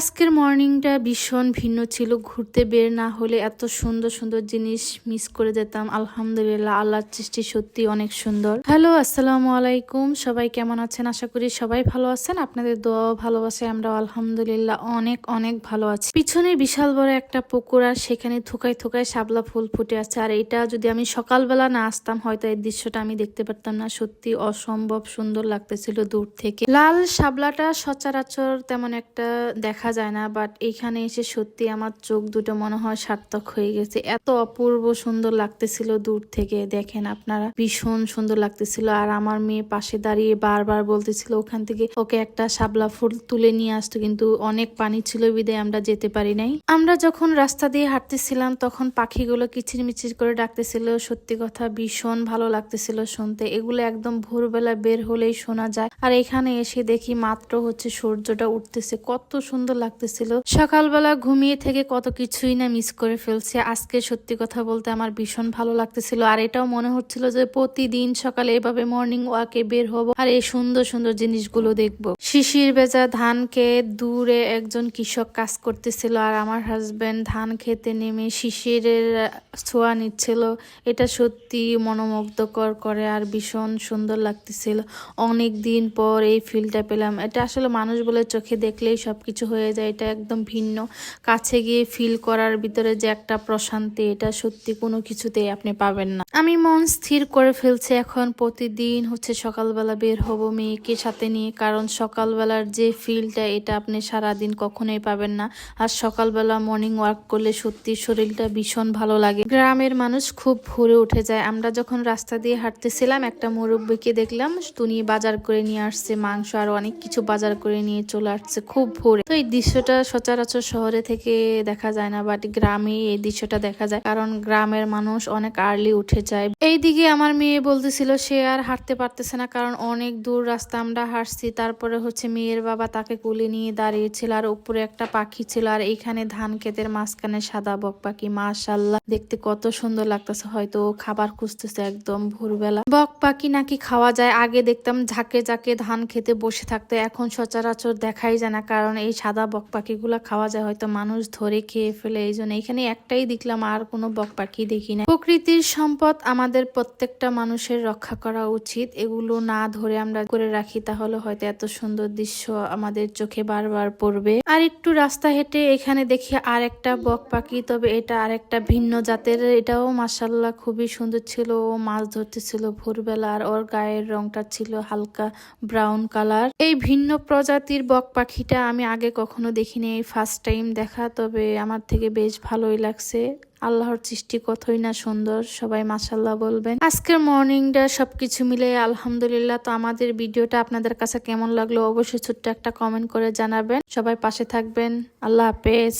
আজকের মর্নিংটা ভীষণ ভিন্ন ছিল। ঘুরতে বের না হলে এত সুন্দর সুন্দর জিনিস মিস করে যেতাম। আলহামদুলিল্লাহ, আল্লাহর সৃষ্টি সত্যি অনেক সুন্দর। হ্যালো আসসালামু আলাইকুম। সবাই কেমন আছেন? আশা করি সবাই ভালো আছেন। আপনাদের দোয়া ভালোবাসে আমরা আলহামদুলিল্লাহ অনেক অনেক ভালো আছি। পিছনে বিশাল বড় একটা পুকুর আর সেখানে থুকায় থুকায় শাপলা ফুল ফুটে আছে। আর এটা যদি আমি সকালবেলা না আসতাম, হয়তো এই দৃশ্যটা আমি দেখতে পারতাম না। সত্যি অসম্ভব সুন্দর লাগতেছিল দূর থেকে। লাল শাপলাটা সচরাচর তেমন একটা দেখা যায় না বাট এখানে এসে সত্যি আমার চোখ দুটো মনে হয় সার্থক হয়ে গেছে। এত অপূর্ব সুন্দর লাগতেছিল দূর থেকে, দেখেন আপনারা। ভীষণ সুন্দর লাগতেছিল, আর আমার মেয়ে পাশে দাঁড়িয়ে বারবার বলতেছিল ওখান থেকে, ওকে একটা শাপলা ফুল তুলে নিয়ে আসতো, কিন্তু অনেক পানি ছিল, বিদায় আমরা যেতে পারি নাই। আমরা যখন রাস্তা দিয়ে হাঁটতেছিলাম, তখন পাখিগুলো কিচির মিচির করে ডাকতেছিল, সত্যি কথা ভীষণ ভালো লাগতেছিল শুনতে। এগুলো একদম ভোরবেলা বের হলেই শোনা যায়। আর এখানে এসে দেখি মাত্র হচ্ছে সূর্যটা উঠতেছে, কত সুন্দর লাগতেছিল। সকালবেলা ঘুমিয়ে থেকে কত কিছুই না মিস করে ফেলছে। আজকে সত্যি কথা বলতে আমার ভীষণ ভালো লাগতেছিল। আর এটাও মনে হচ্ছিল যে প্রতিদিন সকালে এভাবে মর্নিং ওয়াকে বের হব আর এই সুন্দর সুন্দর জিনিসগুলো দেখব। শিশির বেজা ধানকে দূরে একজন কৃষক কাজ করতেছিল আর আমার হাজবেন্ড ধান খেতে নেমে শিশিরের ছোঁয়া নিচ্ছিল। এটা সত্যি মনোমুগ্ধকর করে আর ভীষণ সুন্দর লাগতেছিল। অনেক দিন পর এই ফিলটা পেলাম। এটা আসলে মানুষ বলে চোখে দেখলেই সবকিছু হয়ে যায়, এটা একদম ভিন্ন। কাছে গিয়ে ফিল করার ভিতরে যে একটা প্রশান্তি, এটা সত্যি কোনো কিছুতেই আপনি পাবেন না। আমি মন স্থির করে ফেলছে এখন, প্রতিদিন হচ্ছে সকালবেলা বের হব মেয়েকে সাথে নিয়ে, কারণ সকালবেলার যে ফিলটা এটা আপনি সারাদিন কখনোই পাবেন না। আর সকালবেলা মর্নিং ওয়াক করলে সত্যি শরীরটা ভীষণ ভালো লাগে। গ্রামের মানুষ খুব ভোরে উঠে যায়। আমরা যখন রাস্তা দিয়ে হাঁটতেছিলাম, একটা মুরব্বীকে দেখলাম তিনি বাজার করে নিয়ে আসছে মাংস, আর অনেক কিছু বাজার করে নিয়ে চলে আসছে খুব ভোরে। তো এই দৃশ্যটা সচরাচর শহরে থেকে দেখা যায় না বাট গ্রামে এই দৃশ্যটা দেখা যায়। কারণ গ্রামের মানুষ অনেক আর্লি উঠে যায়। এইদিকে আমার মেয়ে বলতেছিল, সে আর হাঁটতে পারতেছে না, কারণ অনেক দূর রাস্তা আমরা হাঁটছি। তারপরে হচ্ছে মেয়ের বাবা তাকে কোলে নিয়ে দাঁড়িয়েছিল আর উপরে একটা পাখি ছিল আর এইখানে ধান ক্ষেতের মাঝখানে সাদা বক পাখি মাশাল্লাহ দেখতে কত সুন্দর লাগতেছে, হয়তো খাবার খুঁজতেছে একদম ভোরবেলা। বক পাখি নাকি খাওয়া যায়, আগে দেখতাম ঝাঁকে ঝাঁকে ধান খেতে বসে থাকতে, এখন সচরাচর দেখাই যায় না, কারণ এই সাদা বক পাখিগুলো খাওয়া যায়, হয়তো মানুষ ধরে খেয়ে ফেলে, এই জন্য এখানে একটাই দেখলাম, আর কোনো বক পাখি দেখি না। প্রকৃতির সম্পদ আমাদের প্রত্যেকটা মানুষের রক্ষা করা উচিত। এগুলো না ধরে আমরা করে রাখি, তাহলে হয়তো এত সুন্দর দৃশ্য আমাদের চোখে বারবার পড়বে। আর একটু রাস্তা হেঁটে এখানে দেখি আর একটা বক পাখি, তবে এটা আর একটা ভিন্ন জাতের। এটাও মাসাল্লাহ খুবই সুন্দর ছিল, ও মাছ ধরতেছিল ভোরবেলা, আর ওর গায়ের রংটা ছিল হালকা ব্রাউন কালার। এই ভিন্ন প্রজাতির বক পাখিটা আমি আগে কখনো দেখিনি এই ফার্স্ট টাইম দেখা, তবে আমার থেকে বেশ ভালোই লাগছে। আল্লাহর সৃষ্টি কতই না সুন্দর, সবাই মাসাল্লাহ বলবেন। আজকের মর্নিংটা সবকিছু মিলে আলহামদুলিল্লাহ, তো আমাদের ভিডিওটা আপনাদের কাছে কেমন লাগল অবশ্যই ছোট্ট একটা কমেন্ট করে জানাবেন। সবাই পাশে থাকবেন, আল্লাহ হাফেজ।